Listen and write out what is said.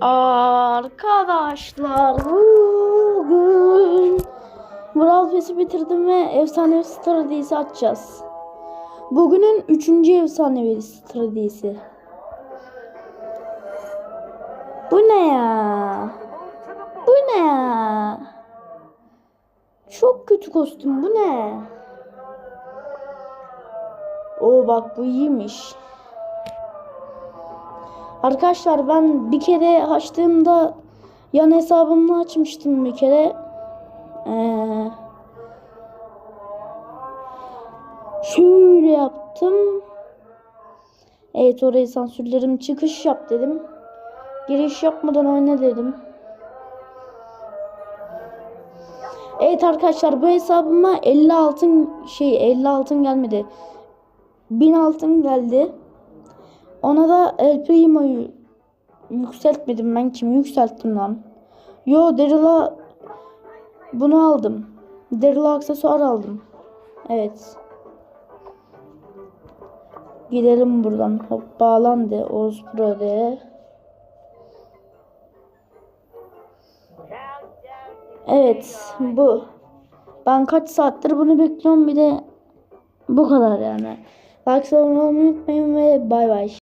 Arkadaşlar bugün Brawl Pass'i bitirdim ve efsanevi stratejisi açacağız. Bugünün üçüncü efsanevi stratejisi. Bu ne ya? Bu ne ya? Çok kötü kostüm bu ne? Oo bak bu iyiymiş. Arkadaşlar ben bir kere açtığımda yan hesabımı açmıştım bir kere. Ee, şöyle yaptım. Evet orayı sansürlerim. Çıkış yap dedim. Giriş yapmadan oyna dedim. Evet arkadaşlar bu hesabıma 50 altın şey 50 altın gelmedi. 1000 altın geldi. Ona da El Primo'yu yükseltmedim ben kim yükselttim lan. Yo Daryl'a bunu aldım. Daryl'a aksesuar aldım. Evet. Gidelim buradan. Hop bağlandı. Oğuz Pro de. Evet bu. Ben kaç saattir bunu bekliyorum bir de bu kadar yani. Like abone olmayı unutmayın ve bay bay.